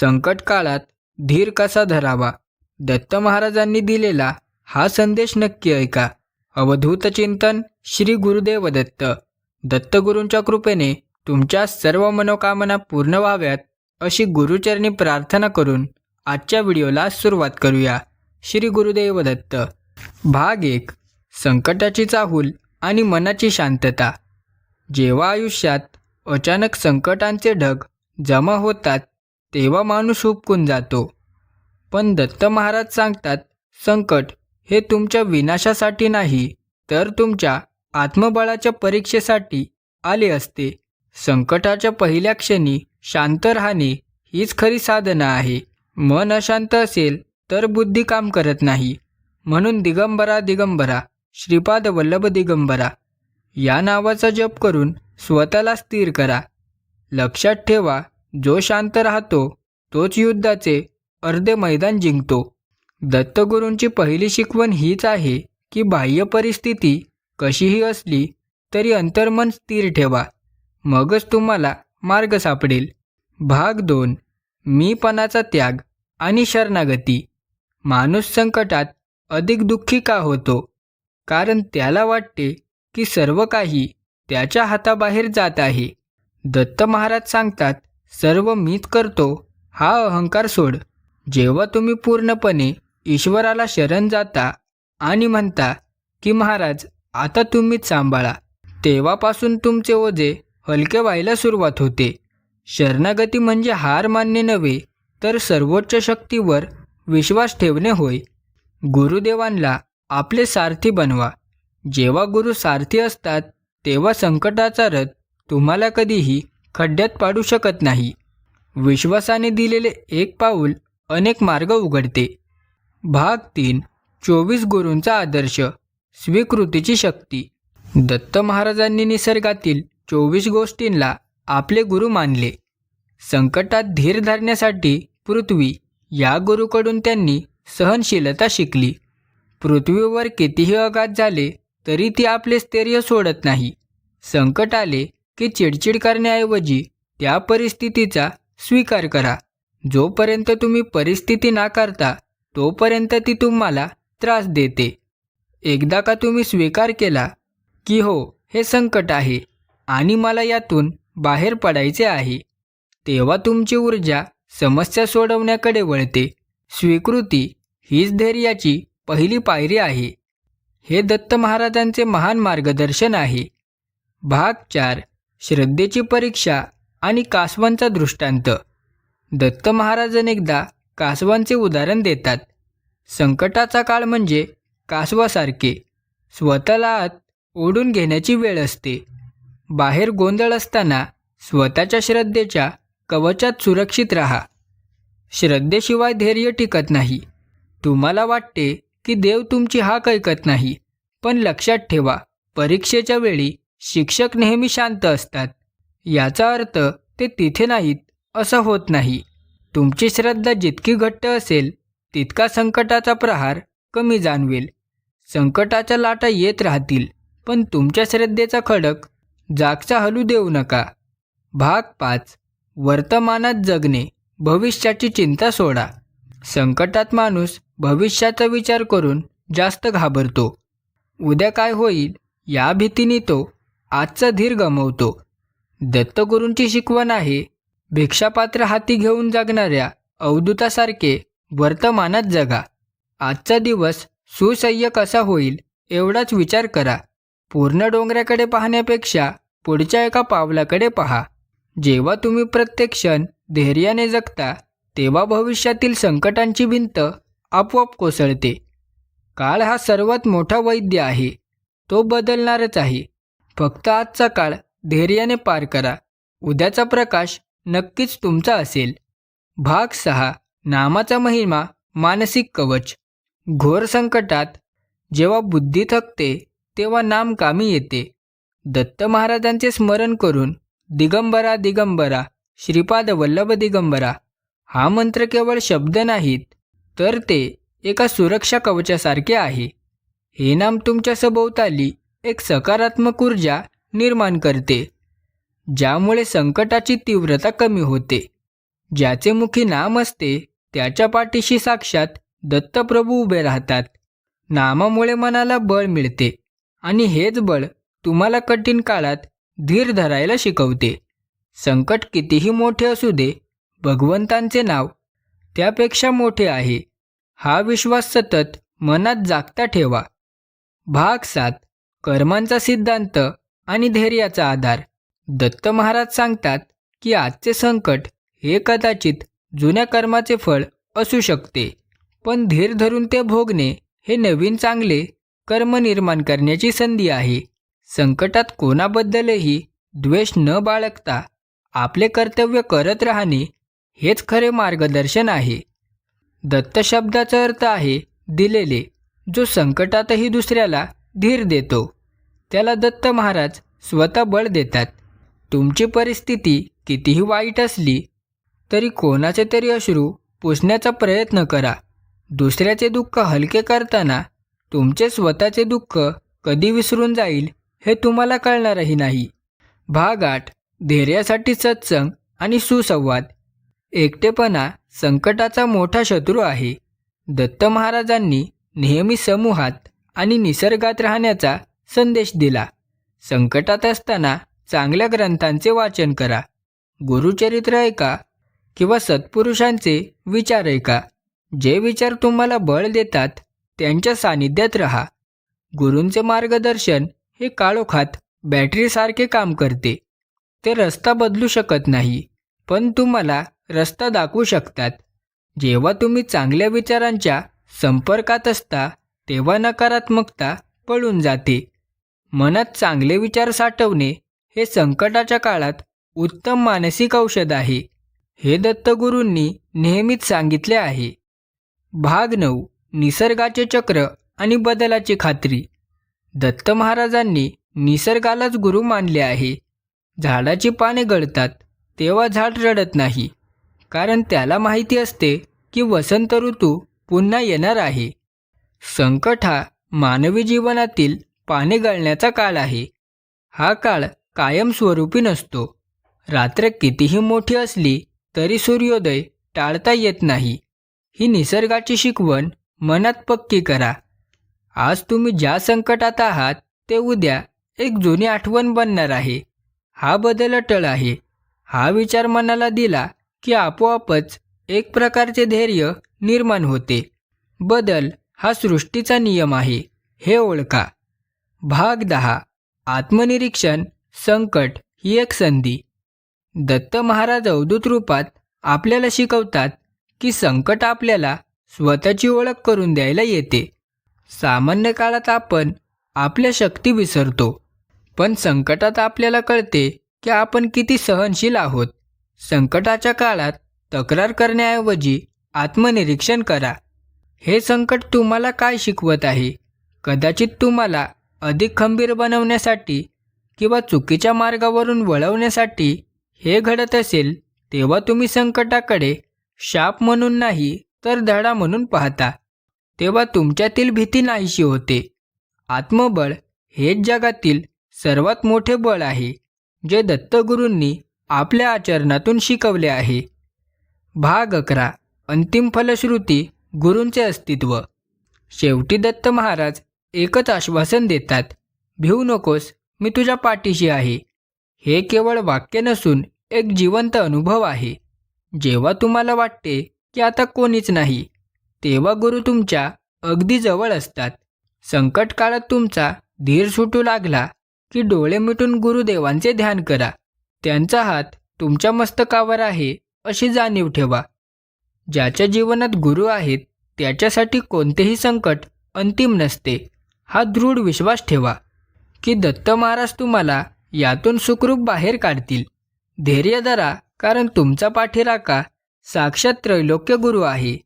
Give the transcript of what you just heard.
संकट काळात धीर कसा धरावा? दत्त महाराजांनी दिलेला हा संदेश नक्की ऐका. अवधूत चिंतन श्री गुरुदेव दत्त. दत्तगुरूंच्या कृपेने तुमच्या सर्व मनोकामना पूर्ण व्हाव्यात अशी गुरुचरणी प्रार्थना करून आजच्या व्हिडिओला सुरुवात करूया. श्री गुरुदेव दत्त. भाग एक. संकटाची चाहूल आणि मनाची शांतता. जेव्हा आयुष्यात अचानक संकटांचे ढग जमा होतात तेव्हा माणूस उपकून जातो. पण दत्त महाराज सांगतात संकट हे तुमच्या विनाशासाठी नाही तर तुमच्या आत्मबळाच्या परीक्षेसाठी आले असते. संकटाच्या पहिल्या क्षणी शांत राहणे हीच खरी साधना आहे. मन अशांत असेल तर बुद्धी काम करत नाही. म्हणून दिगंबरा दिगंबरा श्रीपाद वल्लभ दिगंबरा या नावाचा जप करून स्वतःला स्थिर करा. लक्षात ठेवा जो शांत राहतो तोच युद्धाचे अर्धे मैदान जिंकतो. दत्तगुरूंची पहिली शिकवण हीच आहे की बाह्य परिस्थिती कशीही असली तरी अंतर्मन स्थिर ठेवा. मगच तुम्हाला मार्ग सापडेल. भाग दोन. मीपणाचा त्याग आणि शरणागती. माणूस संकटात अधिक दुःखी का होतो? कारण त्याला वाटते की सर्व काही त्याच्या हाताबाहेर जात आहे. दत्त महाराज सांगतात सर्व मीच करतो हा अहंकार सोड. जेव्हा तुम्ही पूर्णपणे ईश्वराला शरण जाता आणि म्हणता की महाराज आता तुम्हीच सांभाळा. तेव्हापासून तुमचे ओझे हलके व्हायला सुरुवात होते. शरणागती म्हणजे हार मानणे नव्हे तर सर्वोच्च शक्तीवर विश्वास ठेवणे होय. गुरुदेवांना आपले सारथी बनवा. जेव्हा गुरु सारथी असतात तेव्हा संकटाचा रथ तुम्हाला कधीही खड्ड्यात पाडू शकत नाही. विश्वासाने दिलेले एक पाऊल अनेक मार्ग उघडते. भाग तीन चोवीस गुरूंचा आदर्श स्वीकृतीची शक्ती. दत्त महाराजांनी निसर्गातील चोवीस गोष्टींना आपले गुरु मानले. संकटात धीर धरण्यासाठी पृथ्वी या गुरुकडून त्यांनी सहनशीलता शिकली. पृथ्वीवर कितीही आघात झाले तरी ती आपले स्थैर्य सोडत नाही. संकट आले की चिडचिड करण्याऐवजी त्या परिस्थितीचा स्वीकार करा. जोपर्यंत तुम्ही परिस्थिती नाकारता तोपर्यंत ती तुम्हाला त्रास देते. एकदा का तुम्ही स्वीकार केला की हो हे संकट आहे आणि मला यातून बाहेर पडायचे आहे तेव्हा तुमची ऊर्जा समस्या सोडवण्याकडे वळते. स्वीकृती हीच धैर्याची पहिली पायरी आहे. हे दत्त महाराजांचे महान मार्गदर्शन आहे. भाग चार. श्रद्धेची परीक्षा आणि कासवांचा दृष्टांत. दत्त महाराज अनेकदा कासवांचे उदाहरण देतात. संकटाचा काळ म्हणजे कासवासारखे. स्वतःला आत ओढून घेण्याची वेळ असते. बाहेर गोंधळ असताना स्वतःच्या श्रद्धेच्या कवचात सुरक्षित राहा. श्रद्धेशिवाय धैर्य टिकत नाही. तुम्हाला वाटते की देव तुमची हाक ऐकत नाही पण लक्षात ठेवा परीक्षेच्या वेळी शिक्षक नेहमी शांत असतात. याचा अर्थ ते तिथे नाहीत असं होत नाही. तुमची श्रद्धा जितकी घट्ट असेल तितका संकटाचा प्रहार कमी जाणवेल. संकटाच्या लाटा येत राहतील पण तुमच्या श्रद्धेचा खडक जागचा हलू देऊ नका. भाग पाच. वर्तमानात जगणे भविष्याची चिंता सोडा. संकटात माणूस भविष्याचा विचार करून जास्त घाबरतो. उद्या काय होईल या भीतीने तो आजचा धीर गमवतो. दत्तगुरूंची शिकवण आहे भिक्षापात्र हाती घेऊन जगणाऱ्या अवधूतासारखे वर्तमानात जगा. आजचा दिवस सुसह्य कसा होईल एवढाच विचार करा. पूर्ण डोंगराकडे पाहण्यापेक्षा पुढच्या एका पावलाकडे पहा. जेव्हा तुम्ही प्रत्येक क्षण धैर्याने जगता तेव्हा भविष्यातील संकटांची भिंत आपोआप कोसळते. काळ हा सर्वात मोठा वैद्य आहे. तो बदलणारच आहे. फक्त आजचा काळ धैर्याने पार करा. उद्याचा प्रकाश नक्कीच तुमचा असेल. भाग सहा नामाचा महिमा मानसिक कवच. घोर संकटात जेव्हा बुद्धी थकते तेव्हा नाम कामी येते. दत्त महाराजांचे स्मरण करून दिगंबरा दिगंबरा श्रीपाद वल्लभ दिगंबरा हा मंत्र केवळ शब्द नाहीत तर ते एका सुरक्षा कवचासारखे आहे. हे नाम तुमच्या सभोवताली एक सकारात्मक ऊर्जा निर्माण करते ज्यामुळे संकटाची तीव्रता कमी होते. ज्याचे मुखी नाम असते त्याच्या पाठीशी साक्षात दत्तप्रभू उभे राहतात. नामामुळे मनाला बळ मिळते आणि हेच बळ तुम्हाला कठीण काळात धीर धरायला शिकवते. संकट कितीही मोठे असू दे भगवंतांचे नाव त्यापेक्षा मोठे आहे. हा विश्वास सतत मनात जागता ठेवा. भाग सात. कर्मांचा सिद्धांत आणि धैर्याचा आधार. दत्त महाराज सांगतात की आजचे संकट हे कदाचित जुन्या कर्माचे फळ असू शकते पण धीर धरून ते भोगणे हे नवीन चांगले कर्म निर्माण करण्याची संधी आहे. संकटात कोणाबद्दलही द्वेष न बाळगता आपले कर्तव्य करत राहणे हेच खरे मार्गदर्शन आहे. दत्त शब्दाचा अर्थ आहे दिलेले जो संकटातही दुसऱ्याला धीर देतो. त्याला दत्त महाराज स्वतः बळ देतात. तुमची परिस्थिती कितीही वाईट असली तरी कोणाचे तरी अश्रू पुसण्याचा प्रयत्न करा. दुसऱ्याचे दुःख हलके करताना तुमचे स्वतःचे दुःख कधी विसरून जाईल हे तुम्हाला कळणारही नाही. भाग आठ. धैर्यासाठी सत्संग आणि सुसंवाद. एकटेपणा संकटाचा मोठा शत्रू आहे. दत्त महाराजांनी नेहमी समूहात आणि निसर्गात राहण्याचा संदेश दिला. संकटात असताना चांगल्या ग्रंथांचे वाचन करा. गुरुचरित्र ऐका किंवा सत्पुरुषांचे विचार ऐका. जे विचार तुम्हाला बळ देतात त्यांच्या सानिध्यात राहा. गुरूंचे मार्गदर्शन हे काळोखात बॅटरीसारखे काम करते. ते रस्ता बदलू शकत नाही पण तुम्हाला रस्ता दाखवू शकतात. जेव्हा तुम्ही चांगल्या विचारांच्या संपर्कात असता तेव्हा नकारात्मकता पळून जाते. मनात चांगले विचार साठवणे हे संकटाच्या काळात उत्तम मानसिक औषध आहे. हे दत्तगुरूंनी नेहमीच सांगितले आहे. भाग नऊ. निसर्गाचे चक्र आणि बदलाची खात्री. दत्त महाराजांनी निसर्गालाच गुरु मानले आहे. झाडाची पाने गळतात तेव्हा झाड रडत नाही. कारण त्याला माहिती असते की वसंत ऋतू पुन्हा येणार आहे. संकट हा मानवी जीवनातील पाने गळण्याचा काळ आहे. हा काळ कायमस्वरूपी नसतो. रात्र कितीही मोठी असली तरी सूर्योदय टाळता येत नाही. ही निसर्गाची शिकवण मनात पक्की करा. आज तुम्ही ज्या संकटात आहात ते उद्या एक जुनी आठवण बनणार आहे. हा बदल अटळ आहे. हा विचार मनाला दिला की आपोआपच एक प्रकारचे धैर्य निर्माण होते. बदल हा सृष्टीचा नियम आहे. हे ओळखा. भाग दहा. आत्मनिरीक्षण संकट ही एक संधी. दत्त महाराज अवधूत रूपात आपल्याला शिकवतात की संकट आपल्याला स्वतःची ओळख करून द्यायला येते. सामान्य काळात आपण आपल्या शक्ती विसरतो पण संकटात आपल्याला कळते की आपण किती सहनशील आहोत. संकटाच्या काळात तक्रार करण्याऐवजी आत्मनिरीक्षण करा. हे संकट तुम्हाला काय शिकवत आहे? कदाचित तुम्हाला अधिक खंबीर बनवण्यासाठी किंवा चुकीच्या मार्गावरून वळवण्यासाठी हे घडत असेल तेव्हा तुम्ही संकटाकडे शाप म्हणून नाही तर धडा म्हणून पाहता. तेव्हा तुमच्यातील भीती नाहीशी होते. आत्मबळ हेच जगातील सर्वात मोठे बळ आहे जे दत्तगुरूंनी आपल्या आचरणातून शिकवले आहे. भाग अकरा. अंतिम फलश्रुती गुरूंचे अस्तित्व. शेवटी दत्त महाराज एकच आश्वासन देतात भिवू नकोस मी तुझ्या पाठीशी आहे. हे केवळ वाक्य नसून एक जिवंत अनुभव आहे. जेव्हा तुम्हाला वाटते की आता कोणीच नाही तेव्हा गुरु तुमच्या अगदी जवळ असतात. संकट काळात तुमचा धीर सुटू लागला की डोळे मिटून गुरुदेवांचे ध्यान करा. त्यांचा हात तुमच्या मस्तकावर आहे अशी जाणीव ठेवा. ज्याच्या जीवनात गुरु आहेत त्याच्यासाठी कोणतेही संकट अंतिम नसते. हा दृढ विश्वास ठेवा की दत्त महाराज तुम्हाला यातून सुखरूप बाहेर काढतील. धैर्य धरा कारण तुमचा पाठीराका साक्षात त्रैलोक्य गुरु आहे.